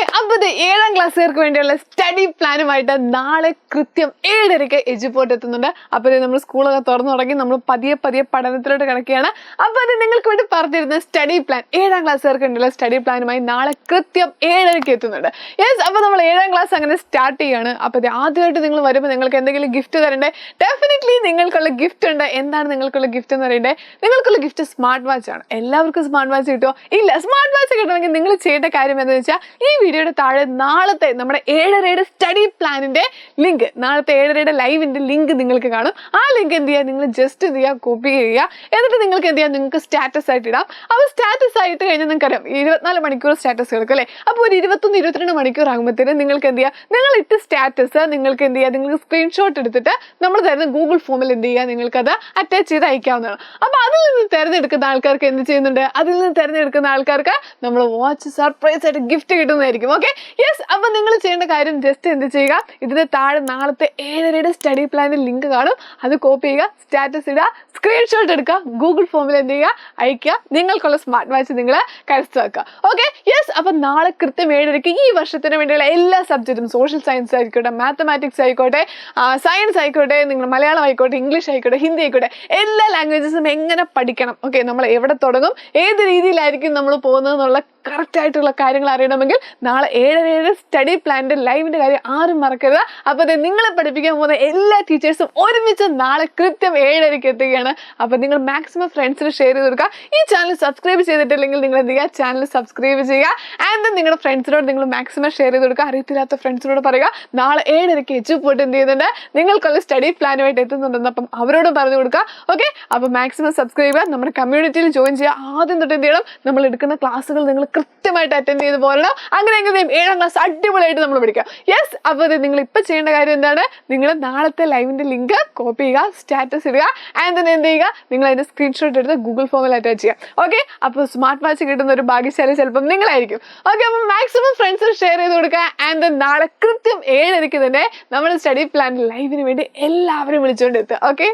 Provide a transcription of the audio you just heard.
മക്കളെ അമ്പത് ഏഴാം ക്ലാസ്സുകാർക്ക് വേണ്ടിയുള്ള സ്റ്റഡി പ്ലാനുമായിട്ട് നാളെ കൃത്യം ഏഴരയ്ക്ക് എജുപോർട്ട് എത്തുന്നുണ്ട്. അപ്പോൾ നമ്മൾ സ്കൂളൊക്കെ തുറന്നു തുടങ്ങി നമ്മൾ പതിയെ പതിയെ പഠനത്തിലോട്ട് കിടക്കുകയാണ്. അപ്പോൾ അത് നിങ്ങൾക്ക് വേണ്ടി പറഞ്ഞിരുന്ന സ്റ്റഡി പ്ലാൻ ഏഴാം ക്ലാസ്സുകാർക്ക് വേണ്ടിയുള്ള സ്റ്റഡി പ്ലാനുമായി നാളെ കൃത്യം ഏഴരയ്ക്ക് എത്തുന്നുണ്ട്. യെസ് അപ്പോൾ നമ്മൾ ഏഴാം ക്ലാസ് അങ്ങനെ സ്റ്റാർട്ട് ചെയ്യാണ്. അപ്പോൾ ആദ്യമായിട്ട് നിങ്ങൾ വരുമ്പോൾ നിങ്ങൾക്ക് എന്തെങ്കിലും ഗിഫ്റ്റ് തരണ്ടേ? ഡെഫിനറ്റ്ലി നിങ്ങൾക്കുള്ള ഗിഫ്റ്റ് ഉണ്ട്. എന്താണ് നിങ്ങൾക്കുള്ള ഗിഫ്റ്റ് എന്ന് പറയണ്ടേ നിങ്ങൾക്കുള്ള ഗിഫ്റ്റ് സ്മാർട്ട് വാച്ച് ആണ്. എല്ലാവർക്കും സ്മാർട്ട് വാച്ച് കിട്ടുമോ? ഇല്ല സ്മാർട്ട് വാച്ച് കിട്ടണമെങ്കിൽ നിങ്ങൾ ചെയ്യേണ്ട കാര്യം എന്താണെന്ന് വെച്ചാൽ ഈ വീഡിയോയുടെ താഴെ നാളത്തെ നമ്മുടെ ഏഴരയുടെ സ്റ്റഡി പ്ലാനിന്റെ ലിങ്ക് നാളത്തെ ഏഴരയുടെ ലൈവിന്റെ ലിങ്ക് നിങ്ങൾക്ക് കാണും. ആ ലിങ്ക് എന്ത് ചെയ്യുക? നിങ്ങൾ ജസ്റ്റ് എന്ത് ചെയ്യുക? കോപ്പി ചെയ്യുക. എന്നിട്ട് നിങ്ങൾക്ക് എന്ത് ചെയ്യാം? നിങ്ങൾക്ക് സ്റ്റാറ്റസ് ആയിട്ട് ഇടാം. അപ്പോൾ സ്റ്റാറ്റസ് ആയിട്ട് കഴിഞ്ഞാൽ നിങ്ങൾക്കറിയാം ഇരുപത്തിനാല് മണിക്കൂർ സ്റ്റാറ്റസ് കിടക്കും അല്ലേ? അപ്പോൾ ഒരു ഇരുപത്തൊന്ന് ഇരുപത്തിരണ്ട് മണിക്കൂർ ആകുമ്പോഴത്തേനും നിങ്ങൾക്ക് എന്ത് ചെയ്യുക നിങ്ങൾ ഇട്ട് സ്റ്റാറ്റസ് നിങ്ങൾക്ക് എന്ത് ചെയ്യുക നിങ്ങൾക്ക് സ്ക്രീൻഷോട്ട് എടുത്തിട്ട് നമ്മൾ തരുന്ന ഗൂഗിൾ ഫോമിൽ എന്ത് ചെയ്യുക? നിങ്ങൾക്കത് അറ്റാച്ച് ചെയ്ത് അയക്കാവുന്നതാണ്. അപ്പോൾ അതിൽ നിന്ന് തിരഞ്ഞെടുക്കുന്ന ആൾക്കാർക്ക് എന്ത് ചെയ്യുന്നുണ്ട്? അതിൽ നിന്ന് തിരഞ്ഞെടുക്കുന്ന ആൾക്കാർക്ക് നമ്മൾ വാച്ച് സർപ്രൈസ് ആയിട്ട് ഗിഫ്റ്റ് കിട്ടുന്നതായിരിക്കും. ഓക്കെ യെസ് അപ്പം നിങ്ങൾ ചെയ്യേണ്ട കാര്യം ജസ്റ്റ് എന്ത് ചെയ്യുക? ഇതിന്റെ താഴെ നാളത്തെ ഏഴരയുടെ സ്റ്റഡി പ്ലാനിൽ ലിങ്ക് കാണും. അത് കോപ്പി ചെയ്യുക സ്റ്റാറ്റസ് ഇടുക സ്ക്രീൻഷോട്ട് എടുക്കുക ഗൂഗിൾ ഫോമിൽ എന്ത് ചെയ്യുക? അയക്കുക നിങ്ങൾക്കുള്ള സ്മാർട്ട് വാച്ച് നിങ്ങൾ കരസ്ഥമാക്കുക. ഓക്കെ യെസ് അപ്പം നാളെ കൃത്യം ഏഴരയ്ക്ക് ഈ വർഷത്തിന് വേണ്ടിയുള്ള എല്ലാ സബ്ജക്റ്റും സോഷ്യൽ സയൻസ് ആയിക്കോട്ടെ മാത്തമാറ്റിക്സ് ആയിക്കോട്ടെ സയൻസ് ആയിക്കോട്ടെ നിങ്ങൾ മലയാളം ആയിക്കോട്ടെ ഇംഗ്ലീഷ് ആയിക്കോട്ടെ ഹിന്ദി ആയിക്കോട്ടെ എല്ലാ ലാംഗ്വേജസും എങ്ങനെ പഠിക്കണം? ഓക്കെ നമ്മൾ എവിടെ തുടങ്ങും? ഏത് രീതിയിലായിരിക്കും നമ്മൾ പോകുന്നത് എന്നുള്ള കറക്റ്റ് ആയിട്ടുള്ള കാര്യങ്ങൾ അറിയണമെങ്കിൽ നാളെ ഏഴര ഏഴ് സ്റ്റഡി പ്ലാനിന്റെ ലൈവിന്റെ കാര്യം ആരും മറക്കരുത്. അപ്പോൾ അതെ നിങ്ങളെ പഠിപ്പിക്കാൻ പോകുന്ന എല്ലാ ടീച്ചേഴ്സും ഒരുമിച്ച് നാളെ കൃത്യം ഏഴരയ്ക്ക് എത്തുകയാണ്. അപ്പോൾ നിങ്ങൾ മാക്സിമം ഫ്രണ്ട്സിന് ഷെയർ ചെയ്ത് കൊടുക്കുക. ഈ ചാനൽ സബ്സ്ക്രൈബ് ചെയ്തിട്ടില്ലെങ്കിൽ നിങ്ങൾ എന്ത് ചെയ്യുക? ചാനൽ സബ്സ്ക്രൈബ് ചെയ്യുക. ആൻഡ് ദെൻ നിങ്ങളുടെ ഫ്രണ്ട്സിനോട് നിങ്ങൾ മാക്സിമം ഷെയർ ചെയ്ത് കൊടുക്കുക. അറിയത്തില്ലാത്ത ഫ്രണ്ട്സിനോട് പറയുക നാളെ ഏഴരയ്ക്ക് എച്ച് പോയിട്ട് എന്ത് ചെയ്യുന്നുണ്ട്? നിങ്ങൾക്കുള്ള സ്റ്റഡി പ്ലാനുമായിട്ട് എത്തുന്നുണ്ടെന്ന് അപ്പം അവരോടും പറഞ്ഞു കൊടുക്കുക. ഓക്കെ അപ്പോൾ മാക്സിമം സബ്സ്ക്രൈബ് ചെയ്യുക. നമ്മുടെ കമ്മ്യൂണിറ്റിയിൽ ജോയിൻ ചെയ്യുക. ആദ്യം തൊട്ട് എന്ത് ചെയ്യണം? നമ്മൾ എടുക്കുന്ന ക്ലാസ്സുകൾ നിങ്ങൾ കൃത്യമായിട്ട് അറ്റൻഡ് ചെയ്ത് പോരണം അങ്ങനെ എങ്ങനെയും ഏഴാം ക്ലാസ് അടിപൊളിയായിട്ട് നമ്മൾ പഠിക്കാം യെസ് അപ്പോൾ ഇത് നിങ്ങൾ ഇപ്പം ചെയ്യേണ്ട കാര്യം എന്താണ്? നിങ്ങൾ നാളത്തെ ലൈവിന്റെ ലിങ്ക് കോപ്പി ചെയ്യുക സ്റ്റാറ്റസ് ഇടുക ആൻഡ് തന്നെ എന്ത് ചെയ്യുക? നിങ്ങൾ അതിന്റെ സ്ക്രീൻഷോട്ട് എടുത്ത് ഗൂഗിൾ ഫോമിൽ അറ്റാച്ച് ചെയ്യുക. ഓക്കെ അപ്പോൾ സ്മാർട്ട് വാച്ച് കിട്ടുന്ന ഒരു ഭാഗ്യശാലി ചിലപ്പം നിങ്ങളായിരിക്കും. ഓക്കെ അപ്പോൾ മാക്സിമം ഫ്രണ്ട്സിന് ഷെയർ ചെയ്ത് കൊടുക്കുക ആൻഡ് നാളെ കൃത്യം ഏഴരയ്ക്ക് തന്നെ നമ്മൾ സ്റ്റഡി പ്ലാൻ ലൈവിന് വേണ്ടി എല്ലാവരും വിളിച്ചുകൊണ്ട് എത്തുക. ഓക്കെ